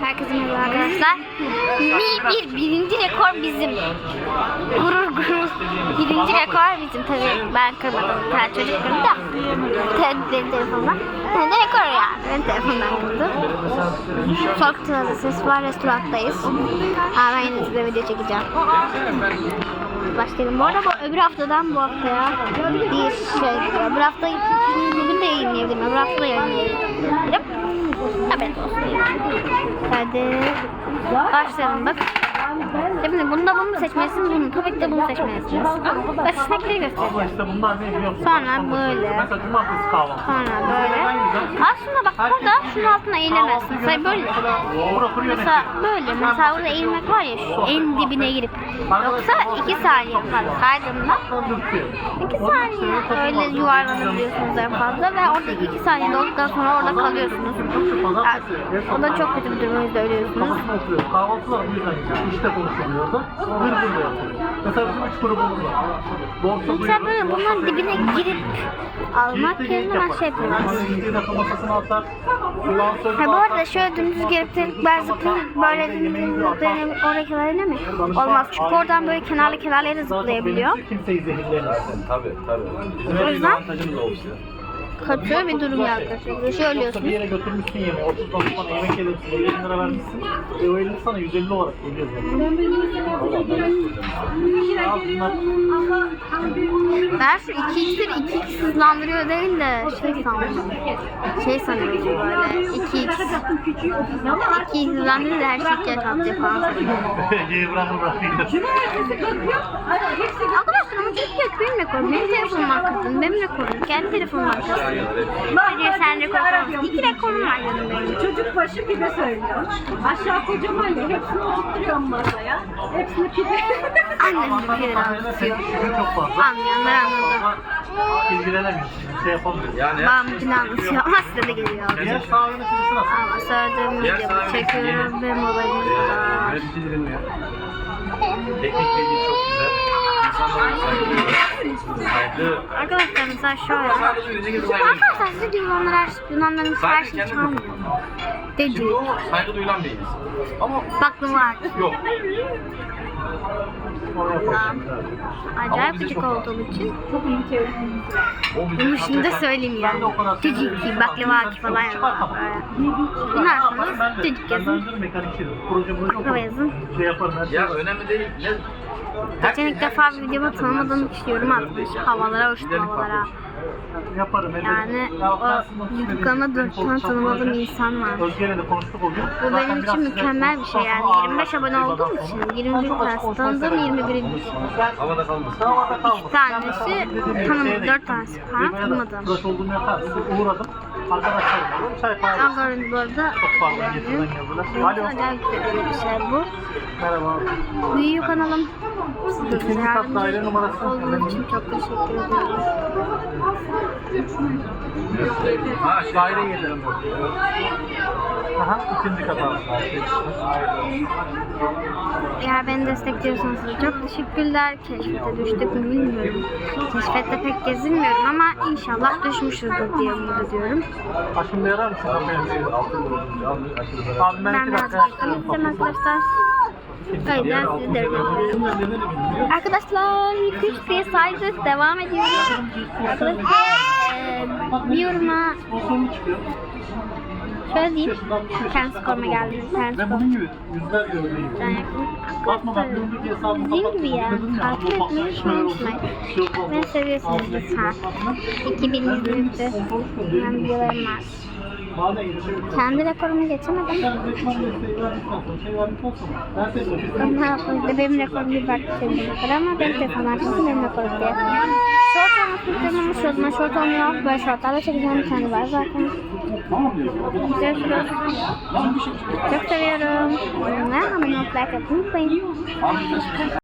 Herkese merhaba arkadaşlar. Mi bir birinci rekor bizim. Gurur gurur. Birinci rekor bizim tabii. Ben kırmadım. Bir tane çocuk kırdı da. Benim telefonumdan. Ben de rekor yani. Benim telefonumdan kırdı. Çok fazla ses var. Restoranttayız. Ha, ben yine size video çekeceğim. Başlayalım. Bu arada bu öbür haftadan bu haftaya bir şey. Öbür hafta bugün de yayınlayabilirim. Öbür hafta da yayınlayabilirim. Haberiniz olsun. Hadi başlayalım bak. Şimdi bunda bunu mu seçmelisiniz, bunu tabii ki de bunu seçmelisiniz. Ve seçenekleri göstereceğim. İşte bunlar ne biliyor musun? Sonra böyle. Mesela cumartesi kahvaltı. Sonra böyle. Aslında bak burada şunun altına eğilemezsin. Mesela böyle. Bura? Mesela böyle. Mesela burada eğilmek var ya şu en dibine girip. Yoksa iki saniye falan kaydığında iki saniye öyle yuvarlanabiliyorsunuz en fazla ve orada iki saniye olduktan sonra orada kalıyorsunuz. Yani, o da çok kötü bir durum o yüzden ölüyorsunuz. Kafasına oturuyor. Kahvaltılar bu yüzden. İşte konuşuluyor da. Hır hır da yapıyor. Mesela bizim üç grubumuz var. Borsa duyuyor, böyle bunların dibine girip almak yerine ben şey yapıyorum. Yani geyik de masasına atar. Sözü Ha bu arada şöyle dümdüz gelip ben zıplayıp böyle dümdüz zıplayıp oraya kadar mi? Olmaz çünkü oradan böyle kenarlı kenarlara da Zaten zıplayabiliyor. kimseyi zehirleyemez. Tabii tabii. Bizim O en büyük yüzden- avantajımız o işte. Kötü bir durum arkadaşlar. Şöyle Yoksa bir ölüyorsunuz. yere götürmüşsün yemeği, 30 bana yemek yedirsin, 50 bin lira vermişsin. E o 50 sana 150 olarak geliyor zaten. Ben şu 2x'leri 2x hızlandırıyor değil de şey sandım. Şey sanıyorum böyle 2x. 2x hızlandırıyor da her şey ikiye katlayacak falan sanıyorum. Ege'yi bırakır bırakır. Arkadaşlar ama çok yok benim rekorum. Benim telefonum kırdın. Benim rekorum. Kendi telefonum kırdın. Böyle sen rekor falan. İki rekorum var benim. Çocuk başı pide söylüyor. Aşağı kocaman ya. Hepsini oturtturuyorum masaya. Hepsini pide. Annem de kere anlatıyor. Çok fazla. Anlayanlar anladı. İlgilenemiyorsun. Şey yapamıyorsun. Yani Babamınkini anlatıyor ama size de geliyor. Diğer sağ yöneticisi nasıl? Ama sahibi çekiyorum var. yönetici dirilmiyor. Teknikle ilgili çok güzel. İnsanlara saygı. Saygı. Arkadaşlar mesela şöyle. Arkadaşlar diyor Yunanlar her, Yunanların her şeyi çalmıyor. Dedi. Şimdi o saygı duyulan bir insan. Ama Baklava yok. Acayip gıcık olduğum için. Bunu şimdi de söyleyeyim yani. Cicik ki, baklava ki falan yazıyorlar böyle. Dinlerseniz cicik yazın. Baklava yazın. Şey yaparım. her Ya şey. önemli değil. Geçen ilk defa bir videoma tanımadığım kişi yorum atmış. Havalara uçtu havalara. Yaparım. Yani Ya o dört tane tanımadığım insan var. Özge'yle de konuştuk o gün. Bu Zaten benim için mükemmel bir şey yani. ağır 25 abone olduğum için adam 21 sonra. tanesi tanıdığım 21. Havada kalmasın. Havada kalmasın. tanesi Ben de tanım- şeye de dört tanesi falan tanımadım. Tıraş olduğum yatağa uğradım. Arkadaşlarım var. Çay kahve. Ankara'nın bu arada Çok pardon getirden geldiler. Alo. acayip güzel bir şey bu. Merhaba. Büyüyor kanalım. Kat daire numarası. olduğunuz için çok teşekkür ederim. Ha. Daire gelirim. Aha ikinci kat abi. Eğer beni destekliyorsanız çok teşekkürler. Keşfete düştük mü bilmiyorum. Keşfette pek gezinmiyorum ama inşallah düşmüşüzdür diye umut ediyorum. Aşkım bir arar mısın? Abi ben Ben iki biraz dakika beklemek istedim arkadaşlar. O yüzden sizi de. Arkadaşlar 2-3 diye saydık. Devam ediyoruz. Arkadaşlar eee, bir yoruma şöyle diyeyim. Kendi skoruma geldi. Kendi Ve skorum. bunun gibi yüzler görmeyi. Ben Bakma bak önceki hesabını Dediğim gibi ya, takip etmeyi unutmayın. Beni seviyorsunuz lütfen. 2000 izlenirdi. Ben videolarım var. Kendi rekorumu geçemedim. Sonra, şey ne? Benim rekorum bir farklı şey kadar ama benim telefon arkası benim rekorum diye. Short olmasını istedim ama shortuma short olmuyor. Böyle shortlarla çekeceğim bir tane var zaten. Görüşürüz. Çok seviyorum. Ve abone olup like atmayı unutmayın.